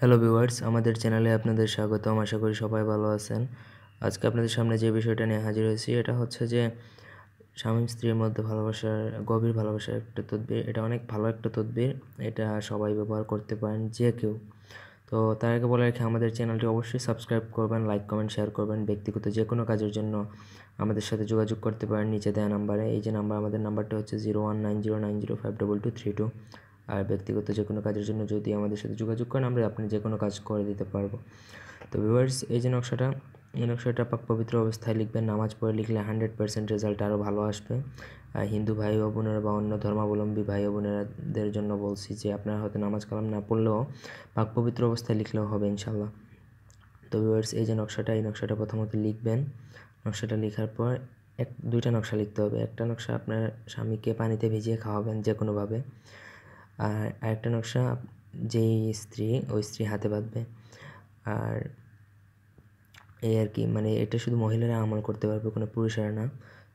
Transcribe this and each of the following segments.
Hello viewers আমাদের চ্যানেলে আপনাদের স্বাগতম। আশা করি সবাই ভালো আছেন। আজকে আপনাদের সামনে যে বিষয়টা নিয়ে হাজির হয়েছি, এটা হচ্ছে যে স্বামী স্ত্রীর মধ্যে ভালোবাসার, গভীর ভালোবাসার একটা তদবির। এটা অনেক ভালো একটা তদবির। এটা সবাই ব্যবহার করতে পারেন, যে কেউ। তো তার আগে বলে রেখে, আমাদের চ্যানেলটি অবশ্যই সাবস্ক্রাইব করবেন লাইক কমেন্ট শেয়ার করবেন। ব্যক্তিগত যে কোনো কাজের জন্য আমাদের সাথে যোগাযোগ করতে পারেন। নিচে দেওয়া নাম্বারে এই যে নাম্বার আমাদের নাম্বারটা হচ্ছে zero one nine zero nine zero five double two three two আর ব্যক্তিগত যে কোনো কাজের জন্য যদি আমাদের সাথে যোগাযোগ করেন, আমরা আপনি যে কোনো কাজ করে দিতে পারব। তো ভিউয়ার্স এই যে নকশাটা, এই নকশাটা পাক পবিত্র অবস্থায় লিখবেন, নামাজ পড়ে লিখলে হান্ড্রেড পার্সেন্ট রেজাল্ট আরও ভালো আসবে। আর হিন্দু ভাই ও বোনেরা বা অন্য ধর্মাবলম্বী ভাই ও বোনেরাদের জন্য বলছি যে, আপনারা হয়তো নামাজ কালাম না পড়লেও পাক পবিত্র অবস্থায় লিখলেও হবে ইনশাল্লাহ তো ভিউয়ার্স এই যে নকশাটা, এই নকশাটা প্রথমত লিখবেন। নকশাটা লেখার পর এক দুইটা নকশা লিখতে হবে। একটা নকশা আপনার স্বামীকে পানিতে ভিজিয়ে খাওয়াবেন যে কোনোভাবে আর আরেকটা নকশা যেই স্ত্রী, ওই স্ত্রী হাতে বাঁধবে। আর এই আর কি মানে এটা শুধু মহিলারা আমল করতে পারবে, কোনো পুরুষেরা না।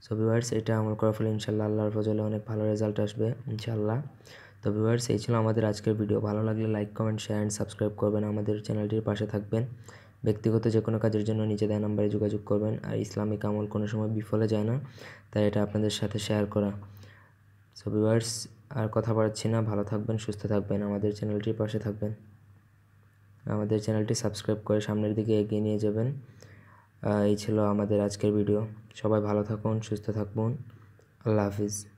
সো ভিউয়ার্স এটা আমল করার ফলে ইনশাল্লাহ আল্লাহর ফজলে অনেক ভালো রেজাল্ট আসবে ইনশাল্লাহ তো ভিউয়ার্স এই ছিল আমাদের আজকের ভিডিও ভালো লাগলে like comment share and subscribe করবেন। আমাদের চ্যানেলটির পাশে থাকবেন। ব্যক্তিগত যে কোনো কাজের জন্য নিচে দেওয়া নাম্বারে যোগাযোগ করবেন। আর ইসলামিক আমল কোনো সময় বিফলে যায় না, তাই এটা আপনাদের সাথে শেয়ার করা। সো ভিউয়ার্স আর কথা বাড়াচ্ছি না। ভালো থাকবেন, সুস্থ থাকবেন। আমাদের চ্যানেলটির পাশে থাকবেন। আমাদের চ্যানেলটি সাবস্ক্রাইব করে সামনের দিকে এগিয়ে নিয়ে যাবেন। এই ছিল আমাদের আজকের ভিডিও। সবাই ভালো থাকুন, সুস্থ থাকুন। আল্লাহ হাফিজ।